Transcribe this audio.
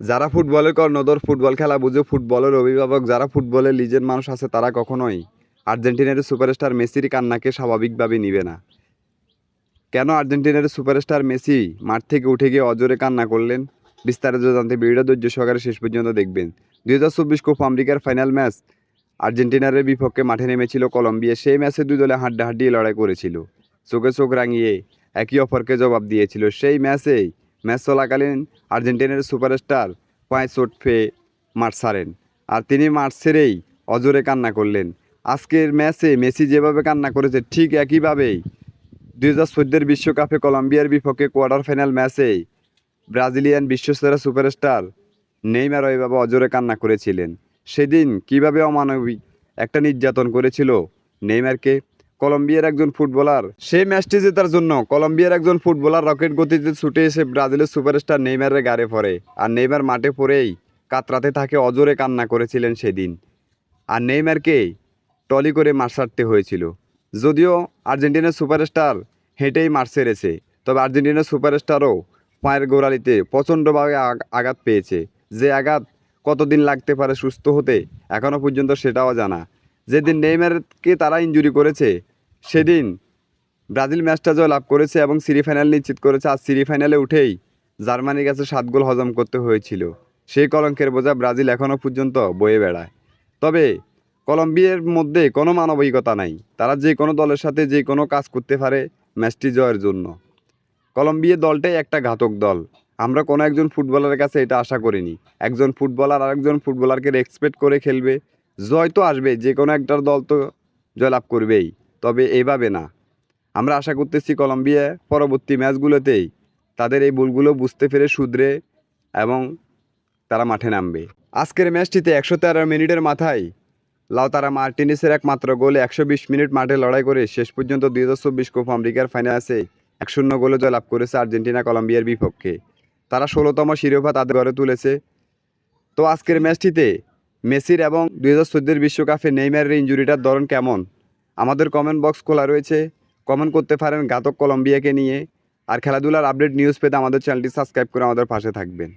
যারা ফুটবলের কর্ণধর, ফুটবল খেলা বুঝে ফুটবলের অভিভাবক, যারা ফুটবলের লিজের মানুষ আছে, তারা কখনোই আর্জেন্টিনার সুপারস্টার মেসির কান্নাকে স্বাভাবিকভাবে নিবে না। কেন আর্জেন্টিনার সুপারস্টার মেসি মাঠ থেকে উঠে গিয়ে অজরে কান্না করলেন? বিস্তারিত জানতে ভিডিওটা ধৈর্য সহকারে শেষ পর্যন্ত দেখবেন। দুই হাজার চব্বিশ কোপ আমেরিকার ফাইনাল ম্যাচ আর্জেন্টিনার বিপক্ষে মাঠে নেমেছিল কলম্বিয়া। সেই ম্যাচে দুই দলে হাড্ডাহাড্ডি লড়াই করেছিল। চোখে চোখ রাঙিয়ে একে অপরকে জবাব দিয়েছিল। সেই ম্যাচেই ম্যাচ চলাকালীন আর্জেন্টিনার সুপারস্টার পায়ে চোট পেয়ে মাঠ ছাড়েন আর তিনি মাঠ ছেড়েই অজরে কান্না করলেন। আজকের ম্যাচে মেসি যেভাবে কান্না করেছে, ঠিক একইভাবেই দুই হাজার চোদ্দের বিশ্বকাপে কলম্বিয়ার বিপক্ষে কোয়ার্টার ফাইনাল ম্যাচেই ব্রাজিলিয়ান বিশ্বসেরা সুপারস্টার নেইমার ওইভাবে অজরে কান্না করেছিলেন। সেদিন কীভাবে অমানবিক একটা নির্যাতন করেছিল নেইমারকে কলম্বিয়ার একজন ফুটবলার। সেই ম্যাচটি জেতার জন্য কলম্বিয়ার একজন ফুটবলার রকেট গতিতে ছুটে এসে ব্রাজিলের সুপারস্টার নেইমারের গাড়ে পড়ে আর নেইমার মাঠে পড়েই কাতরাতে থাকে, অজরে কান্না করেছিলেন সেদিন। আর নেইমারকে টলি করে মার সারতে হয়েছিল। যদিও আর্জেন্টিনার সুপারস্টার হেঁটেই মার সেরেছে তবে আর্জেন্টিনার সুপারস্টারও পায়ের গোড়ালিতে প্রচণ্ডভাবে আঘাত পেয়েছে। যে আঘাত কতদিন লাগতে পারে সুস্থ হতে এখনও পর্যন্ত সেটাও জানা। যেদিন নেইমারকে তারা ইনজুরি করেছে, সেদিন ব্রাজিল ম্যাচটা জয় লাভ করেছে এবং সেমিফাইনাল নিশ্চিত করেছে। আর সেমিফাইনালে উঠেই জার্মানির কাছে সাত গোল হজম করতে হয়েছিল। সেই কলঙ্কের বোঝা ব্রাজিল এখনও পর্যন্ত বয়ে বেড়ায়। তবে কলম্বিয়ার মধ্যে কোনো মানবিকতা নাই। তারা যে কোনো দলের সাথে যে কোনো কাজ করতে পারে ম্যাচটি জয়ের জন্য। কলম্বিয়া দলটাই একটা ঘাতক দল। আমরা কোনো একজন ফুটবলারের কাছে এটা আশা করিনি। একজন ফুটবলার আরেকজন ফুটবলারকে রেসপেক্ট করে খেলবে। জয় তো আসবে যে কোনো একটা দল তো জয়লাভ করবেই, তবে এইভাবে না। আমরা আশা করতেছি কলম্বিয়া পরবর্তী ম্যাচগুলোতেই তাদের এই ভুলগুলো বুঝতে পেরে শুধরে এবং তারা মাঠে নামবে। আজকের ম্যাচটিতে একশো তেরো মিনিটের মাথায় লাউতারা মার্টিনিসের একমাত্র গোলে একশো বিশ মিনিট মাঠে লড়াই করে শেষ পর্যন্ত দুই হাজার চব্বিশ কোপ আমেরিকার ফাইনালে এক শূন্য গোলে জয়লাভ করেছে আর্জেন্টিনা কলম্বিয়ার বিপক্ষে। তারা ষোলোতম শিরোপা তাদের ঘরে তুলেছে। তো আজকের ম্যাচটিতে মেসির এবং দুই হাজার চোদ্দের বিশ্বকাপে নেইমারের ইঞ্জুরিটার ধরন কেমন? আমাদের কমেন্ট বক্স খোলা রয়েছে। কমেন্ট করতে পারেন ঘাতক কলম্বিয়াকে নিয়ে। আর খেলাধুলার আপডেট নিউজ পেতে আমাদের চ্যানেলটি সাবস্ক্রাইব করে আমাদের পাশে থাকবেন।